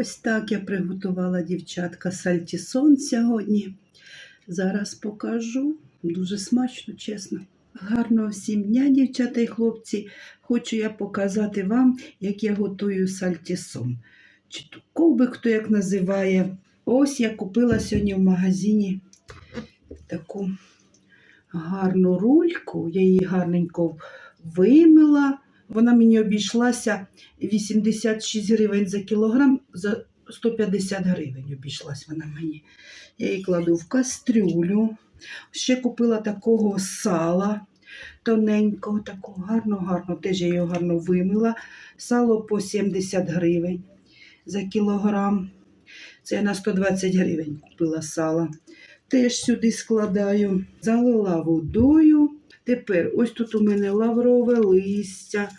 Ось так я приготувала дівчатка сальтісон сьогодні. Зараз покажу. Дуже смачно, чесно. Гарного всім дня, дівчата і хлопці. Хочу я показати вам, як я готую сальтісон. Чи то ковбик, хто як називає. Ось я купила сьогодні в магазині таку гарну рульку. Я її гарненько вимила. Вона мені обійшлася 86 гривень за кілограм, за 150 гривень обійшлась вона мені. Я її кладу в кастрюлю. Ще купила такого сала тоненького, такого гарно-гарно. Теж я його гарно вимила. Сало по 70 гривень за кілограм. Це я на 120 гривень купила сала. Теж сюди складаю. Залила водою. Тепер ось тут у мене лаврове листя.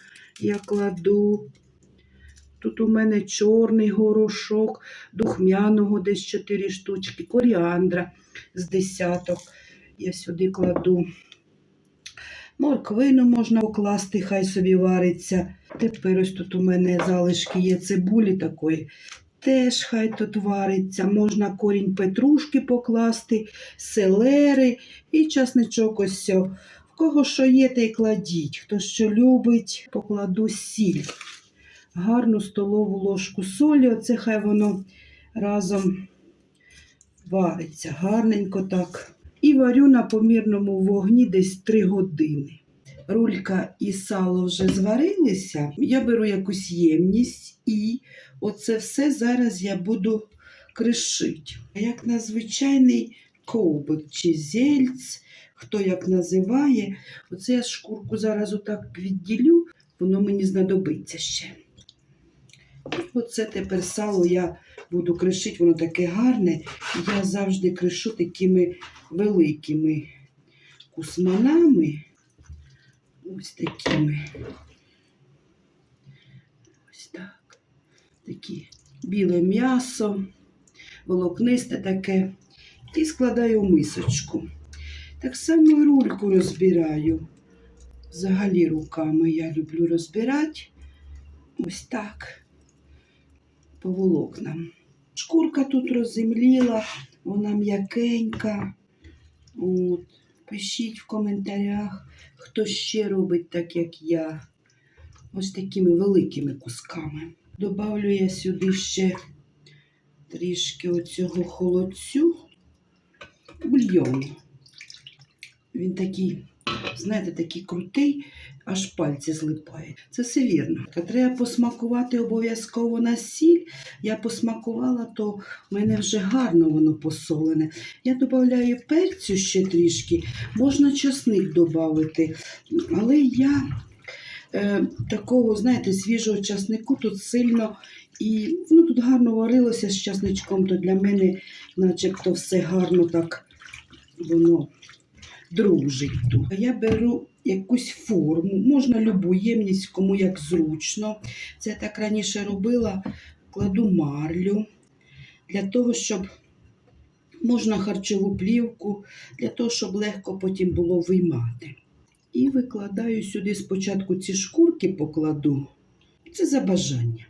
Я кладу. Тут у мене чорний горошок, духмяного десь 4 штучки, коріандра з десяток. Я сюди кладу. Морквину можна покласти, хай собі вариться. Тепер ось тут у мене залишки є цибулі такої. Теж хай тут вариться. Можна корінь петрушки покласти, селери і часничок ось. Кого що є, те й кладіть. Хто що любить, покладу сіль. Гарну столову ложку солі. Оце хай воно разом вариться. Гарненько так. І варю на помірному вогні десь 3 години. Рулька і сало вже зварилися. Я беру якусь ємність і оце все зараз я буду кришити. Як на звичайний ковбик чи зельць, хто як називає. Оце я шкурку зараз отак відділю, воно мені знадобиться ще. І оце тепер сало я буду кришити, воно таке гарне. Я завжди кришу такими великими кусманами. Ось такими. Ось так. Такі біле м'ясо, волокнисте таке. І складаю в мисочку. Так само і рульку розбираю. Взагалі руками я люблю розбирати. Ось так. По волокнам. Шкурка тут розземліла, вона м'якенька. От. Пишіть в коментарях, хто ще робить так, як я. Ось такими великими кусками. Добавлю я сюди ще трішки оцього холодцю бульйону. Він такий, знаєте, такий крутий, аж пальці злипають. Це все вірно. Треба посмакувати обов'язково на сіль. Я посмакувала, то в мене вже гарно воно посолене. Я додаю перцю ще трішки, можна часник додати. Але я е, такого, знаєте, свіжого часнику тут сильно і ну, тут гарно варилося з часничком, то для мене начебто все гарно так воно дружить тут. Я беру якусь форму, можна любу ємність, кому як зручно. Це я так раніше робила, кладу марлю для того, щоб можна харчову плівку, для того, щоб легко потім було виймати. І викладаю сюди спочатку ці шкурки покладу. Це за бажання.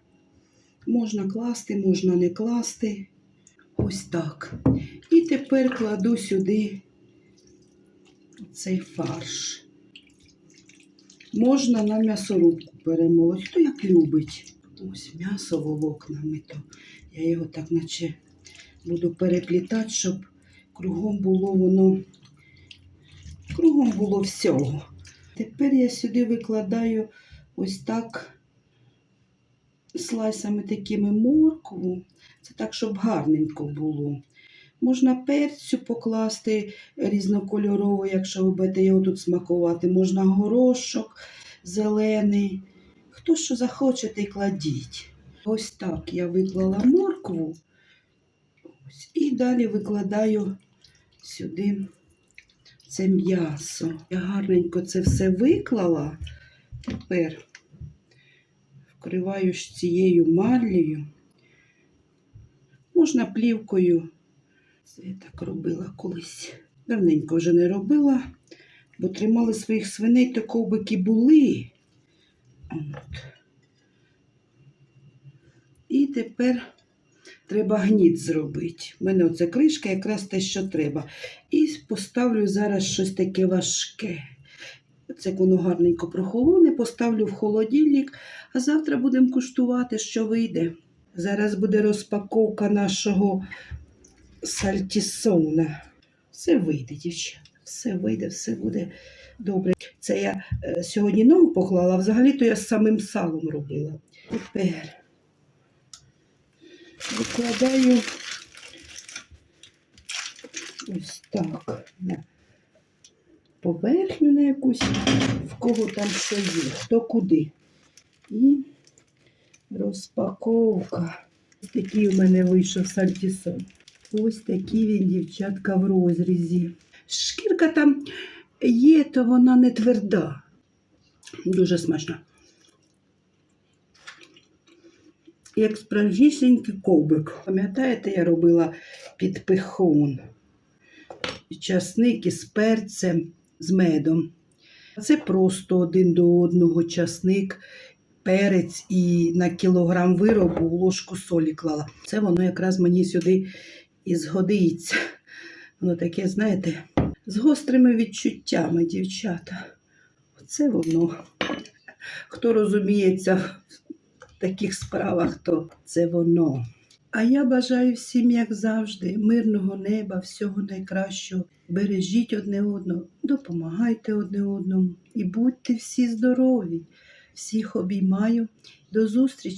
Можна класти, можна не класти. Ось так. І тепер кладу сюди цей фарш. Можна на м'ясорубку перемолоть, хто як любить. Ось м'ясо волокнами, то я його так наче буду переплітати, щоб кругом було воно, кругом було всього. Тепер я сюди викладаю ось так слайсами такими моркву. Це так, щоб гарненько було. Можна перцю покласти різнокольорово, якщо будете його тут смакувати. Можна горошок зелений. Хто що захоче, те й кладіть. Ось так я виклала моркву. Ось, і далі викладаю сюди це м'ясо. Я гарненько це все виклала. Тепер вкриваю цією марлею. Можна плівкою. Це я так робила колись. Давненько вже не робила, бо тримали своїх свиней, то ковбики були. От. І тепер треба гніт зробити. У мене оце кришка якраз те, що треба. І поставлю зараз щось таке важке. Це воно гарненько прохолоне, поставлю в холодильник, а завтра будемо куштувати, що вийде. Зараз буде розпаковка нашого сальтісона. Все вийде, дівчата. Все вийде, все буде добре. Це я е, сьогодні ногу поклала, а взагалі-то я з самим салом робила. Тепер викладаю ось так поверхню на якусь, в кого там що є, хто куди. І розпаковка. Такий у мене вийшов сальтісон. Ось такий він, дівчатка, в розрізі. Шкірка там є, то вона не тверда. Дуже смачна. Як справжнісінький ковбик. Пам'ятаєте, я робила під пихон. Часник із перцем, з медом. Це просто один до одного часник, перець і на кілограм виробу ложку солі клала. Це воно якраз мені сюди і згодиться. Воно таке, знаєте, з гострими відчуттями, дівчата. Оце воно. Хто розуміється в таких справах, то це воно. А я бажаю всім, як завжди, мирного неба, всього найкращого. Бережіть одне одного, допомагайте одне одному і будьте всі здорові. Всіх обіймаю. До зустрічі!